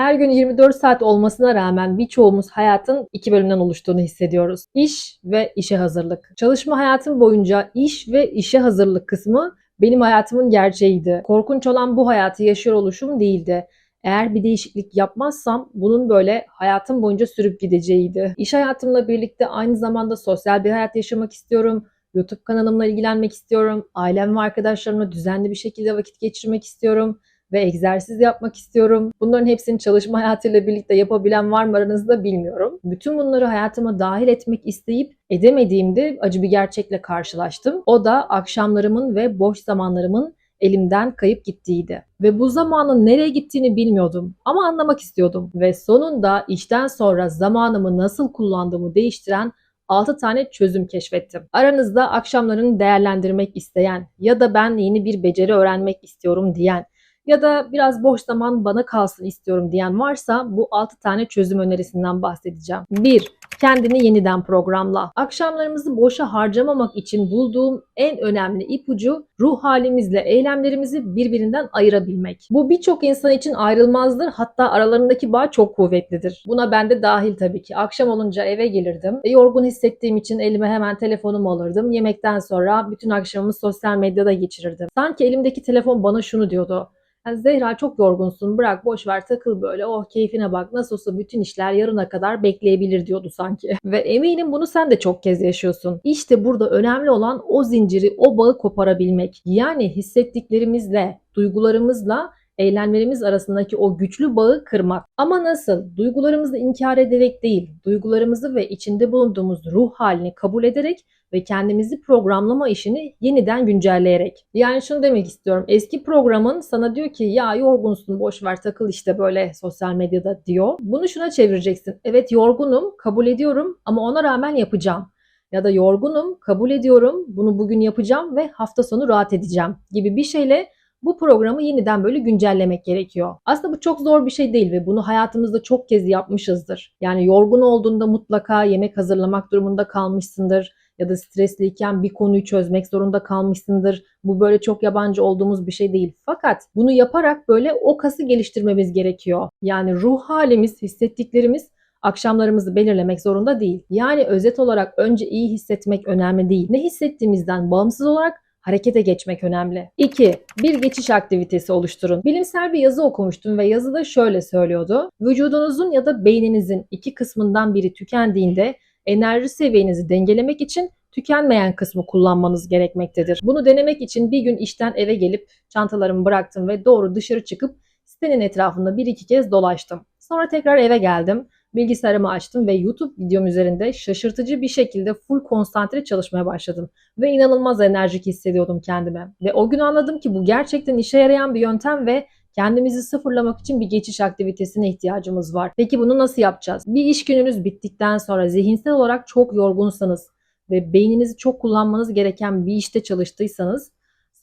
Her gün 24 saat olmasına rağmen birçoğumuz hayatın iki bölümden oluştuğunu hissediyoruz. İş ve işe hazırlık. Çalışma hayatım boyunca iş ve işe hazırlık kısmı benim hayatımın gerçeğiydi. Korkunç olan bu hayatı yaşıyor oluşum değildi. Eğer bir değişiklik yapmazsam bunun böyle hayatım boyunca sürüp gideceğiydi. İş hayatımla birlikte aynı zamanda sosyal bir hayat yaşamak istiyorum. YouTube kanalımla ilgilenmek istiyorum. Ailem ve arkadaşlarımla düzenli bir şekilde vakit geçirmek istiyorum ve egzersiz yapmak istiyorum. Bunların hepsini çalışma hayatıyla birlikte yapabilen var mı aranızda bilmiyorum. Bütün bunları hayatıma dahil etmek isteyip edemediğimde acı bir gerçekle karşılaştım. O da akşamlarımın ve boş zamanlarımın elimden kayıp gittiğiydi. Ve bu zamanın nereye gittiğini bilmiyordum ama anlamak istiyordum. Ve sonunda işten sonra zamanımı nasıl kullandığımı değiştiren 6 tane çözüm keşfettim. Aranızda akşamlarını değerlendirmek isteyen ya da ben yeni bir beceri öğrenmek istiyorum diyen ya da biraz boş zaman bana kalsın istiyorum diyen varsa bu 6 tane çözüm önerisinden bahsedeceğim. 1. Kendini yeniden programla. Akşamlarımızı boşa harcamamak için bulduğum en önemli ipucu ruh halimizle eylemlerimizi birbirinden ayırabilmek. Bu birçok insan için ayrılmazdır hatta aralarındaki bağ çok kuvvetlidir. Buna ben de dahil tabii ki. Akşam olunca eve gelirdim. E, yorgun hissettiğim için elime hemen telefonumu alırdım. Yemekten sonra bütün akşamımı sosyal medyada geçirirdim. Sanki elimdeki telefon bana şunu diyordu. Yani Zehra çok yorgunsun bırak boş ver takıl böyle oh keyfine bak nasıl olsa bütün işler yarına kadar bekleyebilir diyordu sanki. Ve eminim bunu sen de çok kez yaşıyorsun. İşte burada önemli olan o zinciri o bağı koparabilmek. Yani hissettiklerimizle duygularımızla eylemlerimiz arasındaki o güçlü bağı kırmak. Ama nasıl? Duygularımızı inkar ederek değil, duygularımızı ve içinde bulunduğumuz ruh halini kabul ederek ve kendimizi programlama işini yeniden güncelleyerek. Yani şunu demek istiyorum. Eski programın sana diyor ki ya yorgunsun boş ver takıl işte böyle sosyal medyada diyor. Bunu şuna çevireceksin. Evet yorgunum kabul ediyorum ama ona rağmen yapacağım. Ya da yorgunum kabul ediyorum bunu bugün yapacağım ve hafta sonu rahat edeceğim gibi bir şeyle bu programı yeniden böyle güncellemek gerekiyor. Aslında bu çok zor bir şey değil ve bunu hayatımızda çok kez yapmışızdır. Yani yorgun olduğunda mutlaka yemek hazırlamak durumunda kalmışsındır ya da stresliyken bir konuyu çözmek zorunda kalmışsındır. Bu böyle çok yabancı olduğumuz bir şey değil. Fakat bunu yaparak böyle o kası geliştirmemiz gerekiyor. Yani ruh halimiz, hissettiklerimiz akşamlarımızı belirlemek zorunda değil. Yani özet olarak önce iyi hissetmek önemli değil. Ne hissettiğimizden bağımsız olarak harekete geçmek önemli. 2. Bir geçiş aktivitesi oluşturun. Bilimsel bir yazı okumuştum ve yazıda şöyle söylüyordu. Vücudunuzun ya da beyninizin iki kısmından biri tükendiğinde enerji seviyenizi dengelemek için tükenmeyen kısmı kullanmanız gerekmektedir. Bunu denemek için bir gün işten eve gelip çantalarımı bıraktım ve doğru dışarı çıkıp sitenin etrafında bir iki kez dolaştım. Sonra tekrar eve geldim. Bilgisayarımı açtım ve YouTube videom üzerinde şaşırtıcı bir şekilde full konsantre çalışmaya başladım. Ve inanılmaz enerjik hissediyordum kendime. Ve o gün anladım ki bu gerçekten işe yarayan bir yöntem ve Kendimizi sıfırlamak için bir geçiş aktivitesine ihtiyacımız var. Peki bunu nasıl yapacağız? Bir iş gününüz bittikten sonra zihinsel olarak çok yorgunsanız ve beyninizi çok kullanmanız gereken bir işte çalıştıysanız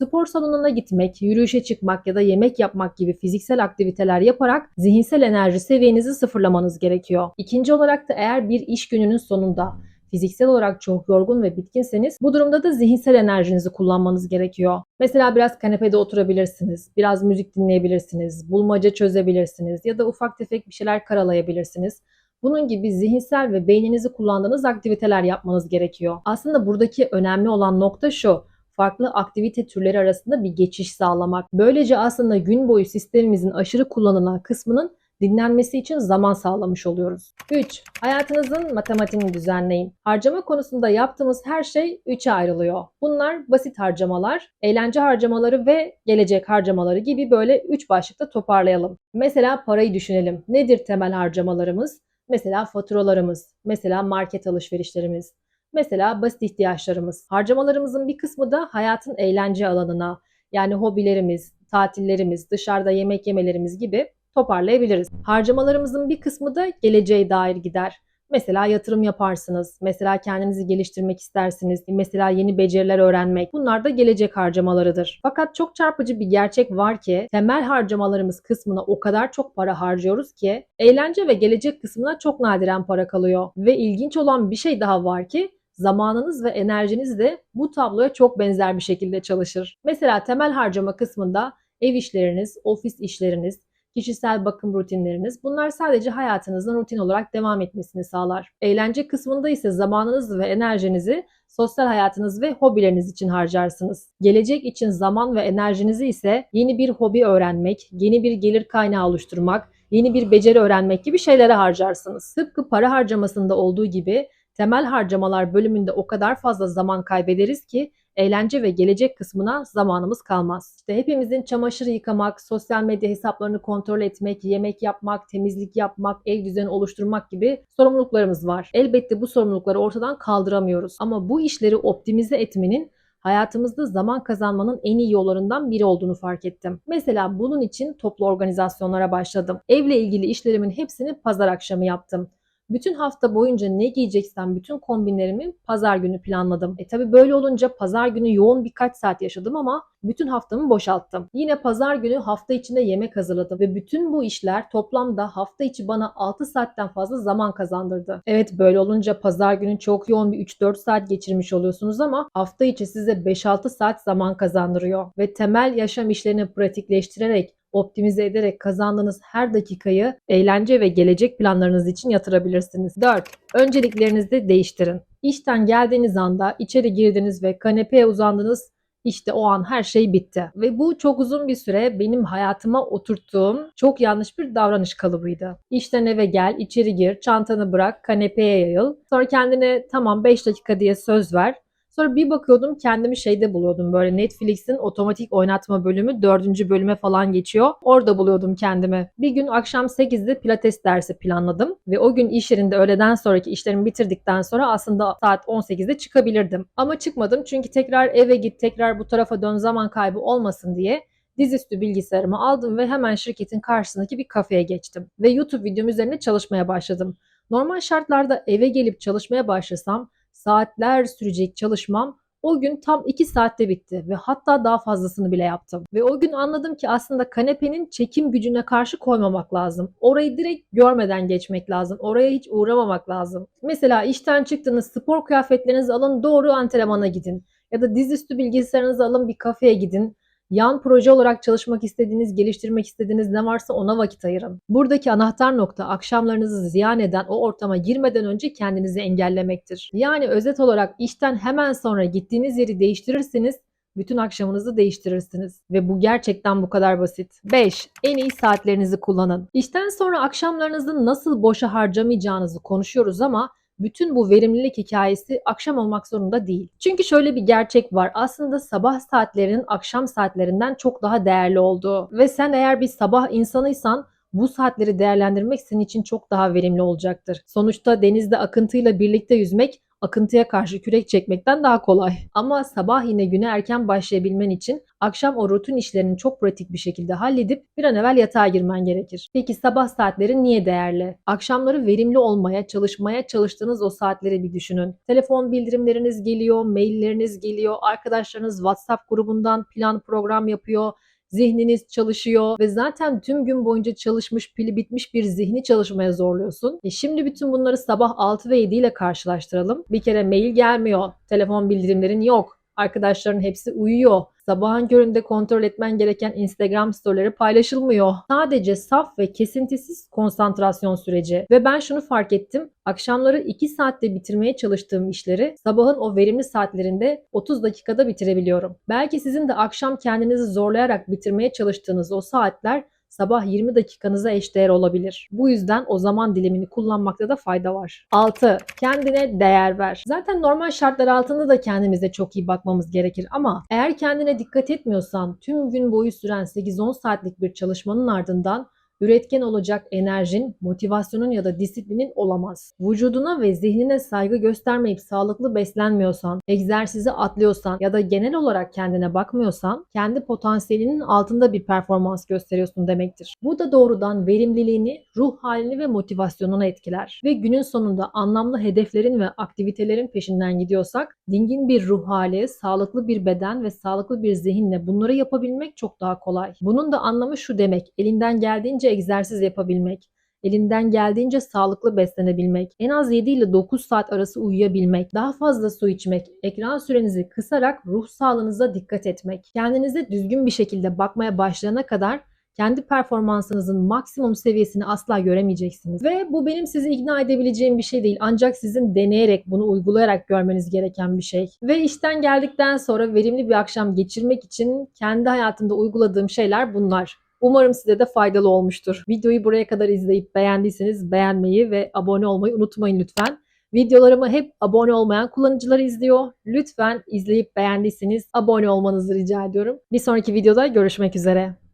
spor salonuna gitmek, yürüyüşe çıkmak ya da yemek yapmak gibi fiziksel aktiviteler yaparak zihinsel enerji seviyenizi sıfırlamanız gerekiyor. İkinci olarak da eğer bir iş gününün sonunda fiziksel olarak çok yorgun ve bitkinseniz bu durumda da zihinsel enerjinizi kullanmanız gerekiyor. Mesela biraz kanepede oturabilirsiniz, biraz müzik dinleyebilirsiniz, bulmaca çözebilirsiniz ya da ufak tefek bir şeyler karalayabilirsiniz. Bunun gibi zihinsel ve beyninizi kullandığınız aktiviteler yapmanız gerekiyor. Aslında buradaki önemli olan nokta şu farklı aktivite türleri arasında bir geçiş sağlamak. Böylece aslında gün boyu sistemimizin aşırı kullanılan kısmının dinlenmesi için zaman sağlamış oluyoruz. 3. Hayatınızın matematiğini düzenleyin. Harcama konusunda yaptığımız her şey 3'e ayrılıyor. Bunlar basit harcamalar, eğlence harcamaları ve gelecek harcamaları gibi böyle 3 başlıkta toparlayalım. Mesela parayı düşünelim. Nedir temel harcamalarımız? Mesela faturalarımız, mesela market alışverişlerimiz, mesela basit ihtiyaçlarımız. Harcamalarımızın bir kısmı da hayatın eğlence alanına, yani hobilerimiz, tatillerimiz, dışarıda yemek yemelerimiz gibi toparlayabiliriz. Harcamalarımızın bir kısmı da geleceğe dair gider. Mesela yatırım yaparsınız, mesela kendinizi geliştirmek istersiniz, mesela yeni beceriler öğrenmek. Bunlar da gelecek harcamalarıdır. Fakat çok çarpıcı bir gerçek var ki temel harcamalarımız kısmına o kadar çok para harcıyoruz ki eğlence ve gelecek kısmına çok nadiren para kalıyor. Ve ilginç olan bir şey daha var ki zamanınız ve enerjiniz de bu tabloya çok benzer bir şekilde çalışır. Mesela temel harcama kısmında ev işleriniz, ofis işleriniz, kişisel bakım rutinleriniz bunlar sadece hayatınızın rutin olarak devam etmesini sağlar. Eğlence kısmında ise zamanınızı ve enerjinizi sosyal hayatınız ve hobileriniz için harcarsınız. Gelecek için zaman ve enerjinizi ise yeni bir hobi öğrenmek, yeni bir gelir kaynağı oluşturmak, yeni bir beceri öğrenmek gibi şeylere harcarsınız. Tıpkı para harcamasında olduğu gibi temel harcamalar bölümünde o kadar fazla zaman kaybederiz ki eğlence ve gelecek kısmına zamanımız kalmaz. İşte hepimizin çamaşır yıkamak, sosyal medya hesaplarını kontrol etmek, yemek yapmak, temizlik yapmak, ev düzeni oluşturmak gibi sorumluluklarımız var. Elbette bu sorumlulukları ortadan kaldıramıyoruz. Ama bu işleri optimize etmenin hayatımızda zaman kazanmanın en iyi yollarından biri olduğunu fark ettim. Mesela bunun için toplu organizasyonlara başladım. Evle ilgili işlerimin hepsini pazar akşamı yaptım. Bütün hafta boyunca ne giyeceksem bütün kombinlerimi pazar günü planladım. E tabi böyle olunca pazar günü yoğun birkaç saat yaşadım ama bütün haftamı boşalttım. Yine pazar günü hafta içinde yemek hazırladım ve bütün bu işler toplamda hafta içi bana 6 saatten fazla zaman kazandırdı. Evet böyle olunca pazar günü çok yoğun bir 3-4 saat geçirmiş oluyorsunuz ama hafta içi size 5-6 saat zaman kazandırıyor ve temel yaşam işlerini pratikleştirerek optimize ederek kazandığınız her dakikayı eğlence ve gelecek planlarınız için yatırabilirsiniz. 4. Önceliklerinizi değiştirin. İşten geldiğiniz anda içeri girdiniz ve kanepeye uzandınız. İşte o an her şey bitti. Ve bu çok uzun bir süre benim hayatıma oturttuğum çok yanlış bir davranış kalıbıydı. İşten eve gel, içeri gir, çantanı bırak, kanepeye yayıl. Sonra kendine tamam 5 dakika diye söz ver. Sonra bir bakıyordum kendimi şeyde buluyordum böyle Netflix'in otomatik oynatma bölümü 4. bölüme falan geçiyor. Orada buluyordum kendimi. Bir gün akşam 8'de pilates dersi planladım ve o gün iş yerinde öğleden sonraki işlerimi bitirdikten sonra aslında saat 18'de çıkabilirdim. Ama çıkmadım çünkü tekrar eve git tekrar bu tarafa dön zaman kaybı olmasın diye dizüstü bilgisayarımı aldım ve hemen şirketin karşısındaki bir kafeye geçtim. Ve YouTube videom üzerine çalışmaya başladım. Normal şartlarda eve gelip çalışmaya başlasam saatler sürecek çalışmam o gün tam 2 saatte bitti ve hatta daha fazlasını bile yaptım. Ve o gün anladım ki aslında kanepenin çekim gücüne karşı koymamak lazım. Orayı direkt görmeden geçmek lazım. Oraya hiç uğramamak lazım. Mesela işten çıktınız spor kıyafetlerinizi alın doğru antrenmana gidin. Ya da dizüstü bilgisayarınızı alın bir kafeye gidin Yan proje olarak çalışmak istediğiniz, geliştirmek istediğiniz ne varsa ona vakit ayırın. Buradaki anahtar nokta akşamlarınızı ziyan eden o ortama girmeden önce kendinizi engellemektir. Yani özet olarak işten hemen sonra gittiğiniz yeri değiştirirseniz bütün akşamınızı değiştirirsiniz. Ve bu gerçekten bu kadar basit. 5. En iyi saatlerinizi kullanın. İşten sonra akşamlarınızı nasıl boşa harcamayacağınızı konuşuyoruz ama bütün bu verimlilik hikayesi akşam olmak zorunda değil. Çünkü şöyle bir gerçek var. Aslında sabah saatlerinin akşam saatlerinden çok daha değerli olduğu ve sen eğer bir sabah insanıysan bu saatleri değerlendirmek senin için çok daha verimli olacaktır. Sonuçta denizde akıntıyla birlikte yüzmek akıntıya karşı kürek çekmekten daha kolay. Ama sabah yine güne erken başlayabilmen için akşam o rutin işlerini çok pratik bir şekilde halledip bir an evvel yatağa girmen gerekir. Peki sabah saatleri niye değerli? Akşamları verimli olmaya, çalışmaya çalıştığınız o saatleri bir düşünün. Telefon bildirimleriniz geliyor, mailleriniz geliyor, arkadaşlarınız WhatsApp grubundan plan program yapıyor, zihniniz çalışıyor ve zaten tüm gün boyunca çalışmış, pili bitmiş bir zihni çalışmaya zorluyorsun. E şimdi bütün bunları sabah 6 ve 7 ile karşılaştıralım. Bir kere mail gelmiyor, telefon bildirimlerin yok, arkadaşların hepsi uyuyor. Sabahın köründe kontrol etmen gereken Instagram storyleri paylaşılmıyor. Sadece saf ve kesintisiz konsantrasyon süreci. Ve ben şunu fark ettim. Akşamları 2 saatte bitirmeye çalıştığım işleri sabahın o verimli saatlerinde 30 dakikada bitirebiliyorum. Belki sizin de akşam kendinizi zorlayarak bitirmeye çalıştığınız o saatler sabah 20 dakikanıza eşdeğer olabilir. Bu yüzden o zaman dilimini kullanmakta da fayda var. 6. Kendine değer ver. Zaten normal şartlar altında da kendimize çok iyi bakmamız gerekir ama eğer kendine dikkat etmiyorsan tüm gün boyu süren 8-10 saatlik bir çalışmanın ardından üretken olacak enerjin, motivasyonun ya da disiplinin olamaz. Vücuduna ve zihnine saygı göstermeyip sağlıklı beslenmiyorsan, egzersizi atlıyorsan ya da genel olarak kendine bakmıyorsan, kendi potansiyelinin altında bir performans gösteriyorsun demektir. Bu da doğrudan verimliliğini, ruh halini ve motivasyonunu etkiler. Ve günün sonunda anlamlı hedeflerin ve aktivitelerin peşinden gidiyorsak, dingin bir ruh hali, sağlıklı bir beden ve sağlıklı bir zihinle bunları yapabilmek çok daha kolay. Bunun da anlamı şu demek, elinden geldiğince geldiğince egzersiz yapabilmek, elinden geldiğince sağlıklı beslenebilmek, en az 7 ile 9 saat arası uyuyabilmek, daha fazla su içmek, ekran sürenizi kısarak ruh sağlığınıza dikkat etmek, kendinize düzgün bir şekilde bakmaya başlayana kadar kendi performansınızın maksimum seviyesini asla göremeyeceksiniz. Ve bu benim sizi ikna edebileceğim bir şey değil. Ancak sizin deneyerek bunu uygulayarak görmeniz gereken bir şey. Ve işten geldikten sonra verimli bir akşam geçirmek için kendi hayatımda uyguladığım şeyler bunlar. Umarım size de faydalı olmuştur. Videoyu buraya kadar izleyip beğendiyseniz beğenmeyi ve abone olmayı unutmayın lütfen. Videolarımı hep abone olmayan kullanıcılar izliyor. Lütfen izleyip beğendiyseniz abone olmanızı rica ediyorum. Bir sonraki videoda görüşmek üzere.